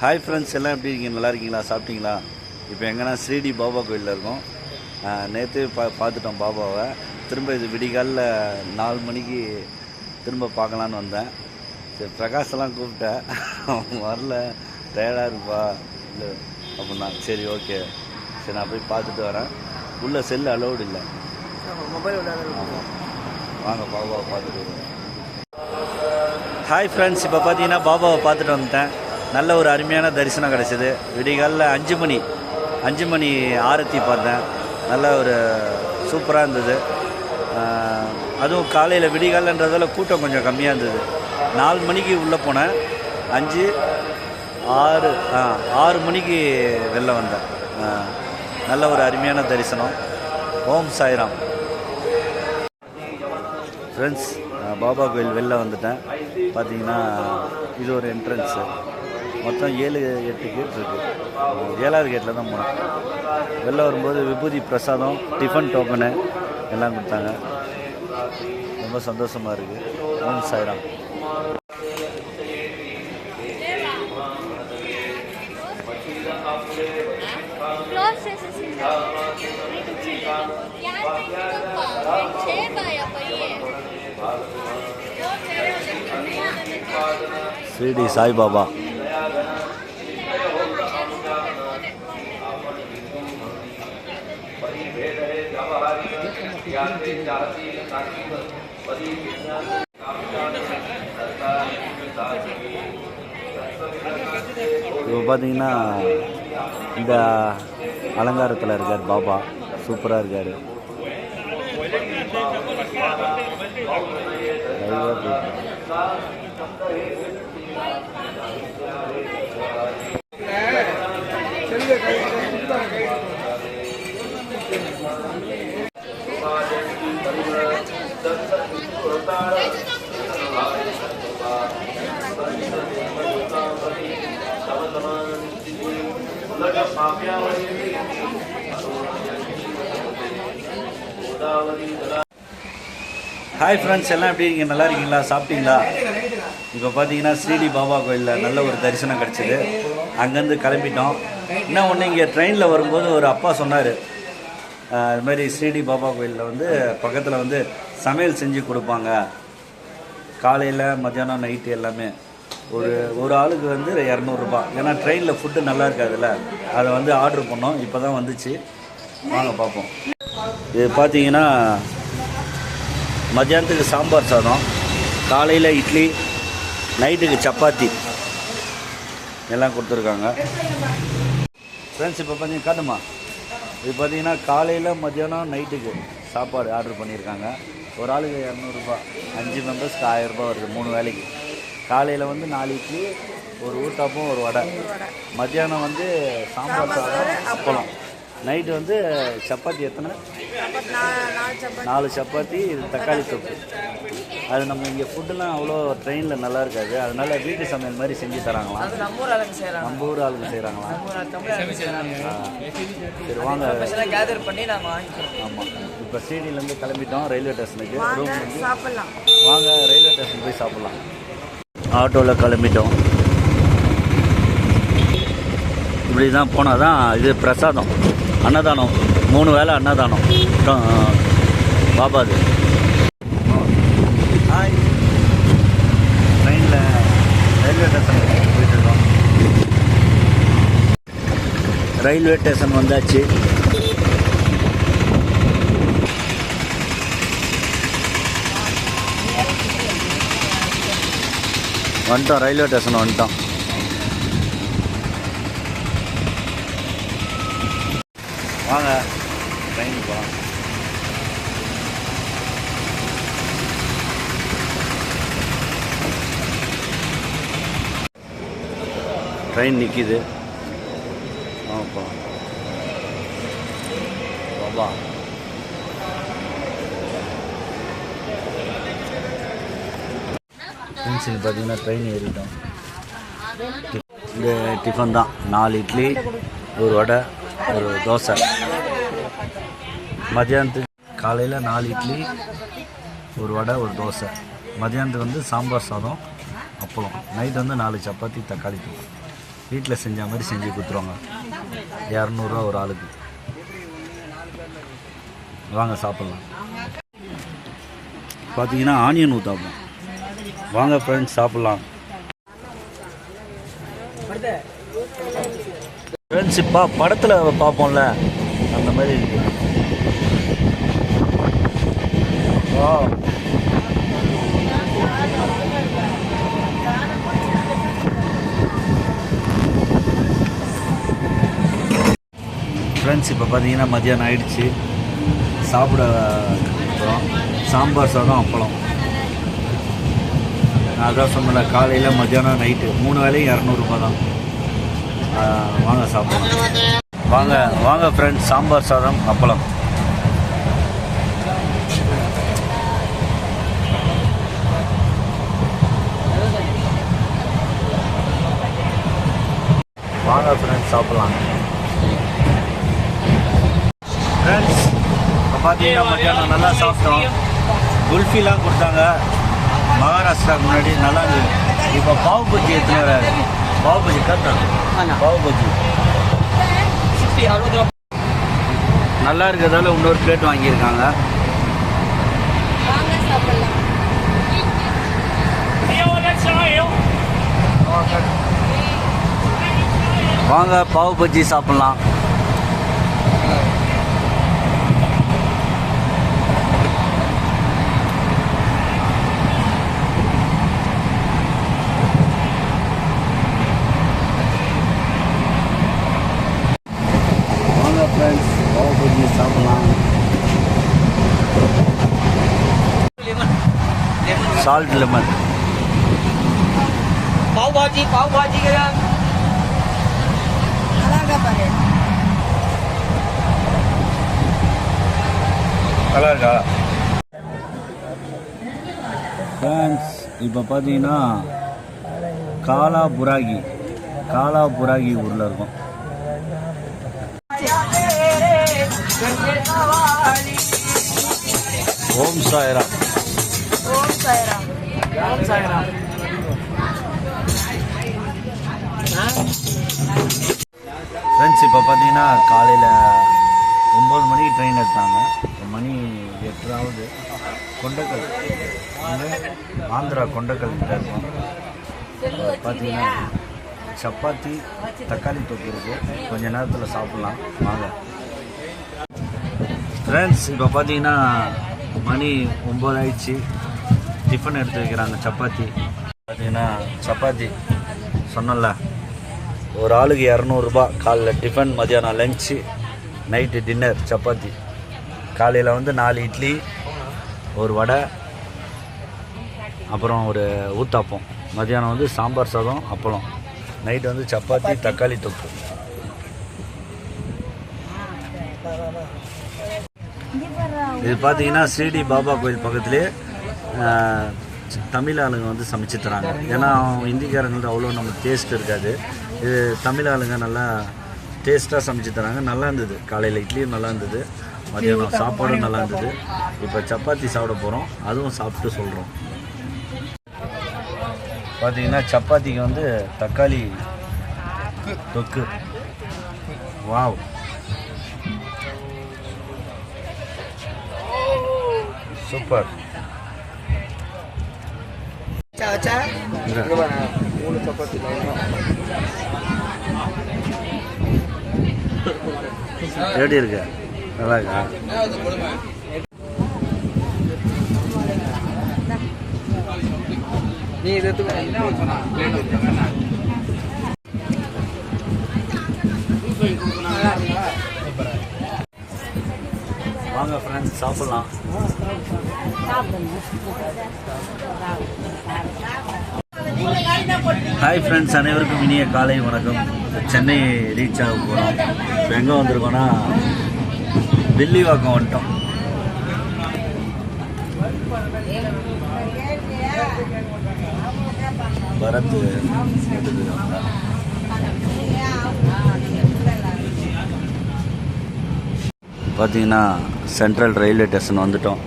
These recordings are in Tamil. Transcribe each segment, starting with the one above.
ஹாய் ஃப்ரெண்ட்ஸ் எல்லாம் எப்படி இருக்கீங்க? நல்லா இருக்கீங்களா? சாப்பிட்டீங்களா? இப்போ எங்கன்னா ஸ்ரீடி பாபா கோயிலில் இருக்கோம். நேற்று பா பார்த்துட்டோம் பாபாவை. திரும்ப இது விடிகாலில் நாலு மணிக்கு திரும்ப பார்க்கலான்னு வந்தேன். சரி பிரகாஷெல்லாம் கூப்பிட்டேன். அவன் வரல டயர்டாக இருப்பா. இல்லை அப்படின்னா சரி ஓகே சரி நான் போய் பார்த்துட்டு வரேன். உள்ளே செல்லு அலௌடு இல்லை. மொபைல் வாங்க பாபாவை பார்த்துட்டு வருவோம். ஹாய் ஃப்ரெண்ட்ஸ் இப்போ பார்த்தீங்கன்னா பாபாவை பார்த்துட்டு வந்துட்டேன். நல்ல ஒரு அருமையான தரிசனம் கிடச்சிது. விடிகாலில் அஞ்சு மணி அஞ்சு மணி ஆரத்தி பார்த்தேன். நல்ல ஒரு சூப்பராக இருந்தது. அதுவும் காலையில் விடிகாலன்றதால கூட்டம் கொஞ்சம் கம்மியாக இருந்தது. நாலு மணிக்கு உள்ளே போனேன். அஞ்சு ஆறு ஆ ஆறு மணிக்கு வெளில வந்தேன். நல்ல ஒரு அருமையான தரிசனம். ஓம் சாய்ராம். ஃப்ரெண்ட்ஸ் பாபா கோயில் வெளில வந்துட்டேன். பார்த்தீங்கன்னா இது ஒரு என்ட்ரன்ஸு மொத்தம் ஏழு எட்டு கேட் இருக்குது ஏழாவது கேட்டில் தான் போனோம் வெளில வரும்போது விபூதி பிரசாதம் டிஃபன் டோக்கனு எல்லாம் கொடுத்தாங்க ரொம்ப சந்தோஷமாக இருக்குது ஓம் சாய்ராம் Close சாய்பாபா அரசியல் தாக்கி இப்போ பார்த்தீங்கன்னா இந்த அலங்காரத்தில் இருக்கார் பாபா. சூப்பராக இருக்கார். லைவாக போயிருக்காரு ஹாய் ஃப்ரெண்ட்ஸ் எல்லாம் எப்படி இருக்கீங்க? நல்லா இருக்கீங்களா? சாப்பிட்டீங்களா? இப்போ பார்த்தீங்கன்னா ஸ்ரீடி பாபா கோயிலில் நல்ல ஒரு தரிசனம் கிடச்சிது. அங்கேருந்து கிளம்பிட்டோம். இன்னும் ஒன்று இங்கே ட்ரெயினில் வரும்போது ஒரு அப்பா சொன்னார். இது மாதிரி ஸ்ரீடி பாபா கோயிலில் வந்து பக்கத்தில் வந்து சமையல் செஞ்சு கொடுப்பாங்க. காலையில் மத்தியானம் நைட்டு எல்லாமே. ஒரு ஒரு ஆளுக்கு வந்து இரநூறுபா. ஏன்னா ட்ரெயினில் ஃபுட்டு நல்லா இருக்காதுல்ல. அதை வந்து ஆர்டர் பண்ணோம். இப்போ தான் வந்துச்சு. வாங்க பார்ப்போம். இது பார்த்தீங்கன்னா மத்தியானத்துக்கு சாம்பார் சாதம் காலையில் இட்லி நைட்டுக்கு சப்பாத்தி. எல்லாம் கொடுத்துருக்காங்க. ஃப்ரெண்ட்ஸ் இப்போ பார்த்தீங்கன்னா காட்டுமா? இது பார்த்தீங்கன்னா காலையில் மத்தியானம் நைட்டுக்கு சாப்பாடு ஆர்டர் பண்ணியிருக்காங்க. ஒரு ஆளுக்கு இரநூறுபா. அஞ்சு மெம்பர்ஸ்க்கு ஆயிரரூபா வருது மூணு வேலைக்கு. காலையில் வந்து நாலு இட்லி ஒரு ஊத்தாப்பம் ஒரு வடை. மத்தியானம் வந்து சாம்பார் சாதம் அப்பளம். நைட்டு வந்து சப்பாத்தி எத்தனை? நாலு சப்பாத்தி. இது தக்காளி தொக்கு. அது நம்ம இங்கே ஃபுட்டுலாம் அவ்வளோ ட்ரெயினில் நல்லா இருக்காது. அதனால வீட்டு சமையல் மாதிரி செஞ்சு தராங்களாம். நம்ம ஊர் ஆளுங்க செய்கிறாங்க நம்ம ஊர் ஆளுங்க செய்கிறாங்களாம் சரி வாங்க. ஆமாம் இப்போ சிடிலேருந்து கிளம்பிட்டோம் ரயில்வே ஸ்டேஷனுக்கு ரூம் வாங்க ரயில்வே ஸ்டேஷன் போய் சாப்பிட்லாம். ஆட்டோவில் கிளம்பிட்டோம். இப்படி தான் போனால் தான் இது பிரசாதம். அன்னதானம். மூணு வேளை அன்னதானம். பாபாது ஹாய் ட்ரெயினில் ரயில்வே ஸ்டேஷன் போயிட்டுருக்கோம் ரயில்வே ஸ்டேஷன் வந்தாச்சு. வந்துட்டோம் ரயில்வே ஸ்டேஷன் வந்துட்டோம். வாங்க ட்ரெயின் போகலாம் ட்ரெயின் நிற்கிது ஆமாப்பா பாபா ஃப்ரெண்ட்ஸ் பார்த்தீங்கன்னா ட்ரெயின் ஏறிட்டோம். இந்த டிஃபன் தான். நாலு இட்லி ஒரு வடை ஒரு தோசை. மதியானத்துக்கு காலையில் நாலு இட்லி ஒரு வடை ஒரு தோசை. மதியானத்துக்கு வந்து சாம்பார் சாதம் அப்பளம். நைட் வந்து நாலு சப்பாத்தி தக்காளி தூள் வீட்டில் செஞ்ச மாதிரி செஞ்சு கொடுத்துருவாங்க. இரநூறுவா ஒரு ஆளுக்கு. வாங்க சாப்பிட்லாம். பார்த்தீங்கன்னா ஆனியன் ஊற்றாப்போம் வாங்க ஃப்ரெண்ட்ஸ் சாப்பிட்லாம். ஃப்ரெண்ட்ஸ் இப்போ படத்தில் பார்ப்போம்ல அந்த மாதிரி இருக்கு. வா ஃப்ரெண்ட்ஸ் இப்போ பார்த்தீங்கன்னா மதியானம் ஆயிடுச்சு. சாப்பிட போகிறோம் சாம்பார் சாதம் அப்பளம். நான் அதான் சொன்னல காலையில் மத்தியானம் நைட்டு. மூணு வேலையும் இரநூறுபா தான். வாங்க சாப்பிடலாம். வாங்க வாங்க ஃப்ரெண்ட்ஸ் சாம்பார் சாதம் அப்பளம். வாங்க ஃப்ரெண்ட்ஸ் சாப்பிடலாம். ஃப்ரெண்ட்ஸ் இப்போ பார்த்தீங்கன்னா மத்தியானம் நல்லா சாப்பிட்டோம். குல்ஃபிலாம் கொடுத்தாங்க. மகாராஷ்டிராவுக்கு முன்னாடி நல்லா இருந்தது. இப்போ பாவு பஜ்ஜி எடுத்துன்னு வராரு பாவு பஜ்ஜி கரெக்டாக பாவு பஜ்ஜி நல்லா இருக்கிறதால இன்னொரு பிளேட் வாங்கியிருக்காங்க. வாங்க பாவு பஜ்ஜி சாப்பிட்லாம் வாங்க ஃப்ரெண்ட்ஸ் பாவு பஜ்ஜி சாப்பிட்லாம் சால்ட் லெமன் பாவ் பாஜி பாவ் பாஜி நல்லா இருக்கா ஃப்ரெண்ட்ஸ் இப்போ பார்த்தீங்கன்னா காலா புராகி காலா புராகி ஊரில் இருக்கும் ஓம் சாய்ராம் ஃப்ரெண்ட்ஸ் இப்போ பார்த்தீங்கன்னா காலையில் ஒம்பது மணிக்கு ட்ரெயின் எடுத்தாங்க. மணி எட்டாவது கொண்டக்கல். ஆந்திரா கொண்டக்கல் இருக்கும். பார்த்தீங்கன்னா சப்பாத்தி தக்காளி தொக்கு இருக்குது கொஞ்ச நேரத்தில் சாப்பிட்லாம். வாங்க. ஃப்ரெண்ட்ஸ் இப்போ பார்த்தீங்கன்னா மணி ஒம்பது ஆயிடுச்சு. டிஃபன் எடுத்து வைக்கிறாங்க சப்பாத்தி. பார்த்தீங்கன்னா சப்பாத்தி. சொன்னல ஒரு ஆளுக்கு இரநூறுபா காலைல டிஃபன் மதியானம் லஞ்சு நைட்டு டின்னர் சப்பாத்தி. காலையில் வந்து நாலு இட்லி ஒரு வடை அப்புறம் ஒரு ஊத்தாப்பம். மதியானம் வந்து சாம்பார் சாதம் அப்பளம். நைட்டு வந்து சப்பாத்தி தக்காளி தொக்கு. இது பார்த்தீங்கன்னா ஸ்ரீடி பாபா கோயில் பக்கத்துலேயே தமிழ் ஆளுங்க வந்து சமைச்சு தராங்க. ஏன்னா ஹிந்திக்காரங்கள்ட்ட அவ்வளோ நம்ம டேஸ்ட் இருக்காது. இது தமிழ் ஆளுங்க நல்லா டேஸ்ட்டாக சமைச்சு தராங்க. நல்லா இருந்தது. காலையில் இட்லியும் நல்லா இருந்தது. மதியானம் சாப்பாடும் நல்லா இருந்தது. இப்போ சப்பாத்தி சாப்பிட போகிறோம் அதுவும் சாப்பிட்டு சொல்கிறோம் பார்த்தீங்கன்னா சப்பாத்திக்கு வந்து தக்காளி தொக்கு. வாவ். சூப்பர். மூணு சப்பாத்தி எப்படி இருக்கு? நல்லா இருக்கா? நீ இது வாங்க ஃப்ரெண்ட்ஸ் சாப்பிட்லாம். ஹாய் ஃப்ரெண்ட்ஸ் அனைவருக்கும் இனிய காலை வணக்கம். சென்னை ரீச் ஆக போகிறோம் இப்போ எங்கே வந்திருக்கோன்னா வில்லிவாக்கம் வந்துட்டோம். பரத் பார்த்தீங்கன்னா சென்ட்ரல் ரயில்வே ஸ்டேஷன் வந்துட்டோம்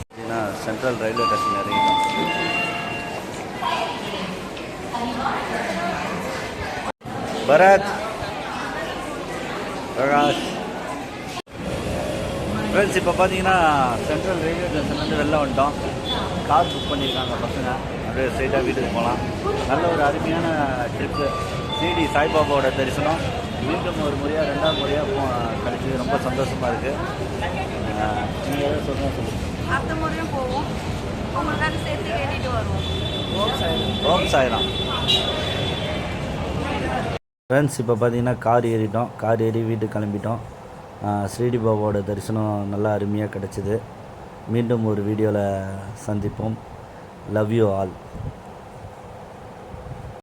பார்த்தீங்கன்னா சென்ட்ரல் சென்ட்ரல் ரயில்வே ஸ்டேஷன் இறங்கிட்டோம் பரத் பிரகாஷ் ஃப்ரெண்ட்ஸ் இப்போ பார்த்தீங்கன்னா சென்ட்ரல் ரயில்வே ஸ்டேஷன்லேருந்து வெளில வந்துட்டோம். கார் புக் பண்ணியிருக்காங்க பசங்க. அப்படியே ஸ்ட்ரைட்டாக வீட்டுக்கு போகலாம். நல்ல ஒரு அருமையான ட்ரிப்பு சிடி சாய்பாபாவோட தரிசனம். மீண்டும் ஒரு முறையாக ரெண்டாவது முறையாக போ கிடைச்சது. ரொம்ப சந்தோஷமாக இருக்குது நீங்கள் எதாவது சொல்லுங்கள் அடுத்த முறையும் போவோம். சேர்த்து கேட்டுட்டு வருவோம். ஓம் சாய்ராம். ஃப்ரெண்ட்ஸ் இப்போ பார்த்தீங்கன்னா கார் ஏறிட்டோம். கார் ஏறி வீட்டுக்கு கிளம்பிட்டோம். ஸ்ரீடி பாபாவோட தரிசனம் நல்லா அருமையாக கிடச்சிது. மீண்டும் ஒரு வீடியோவில் சந்திப்போம். Love you all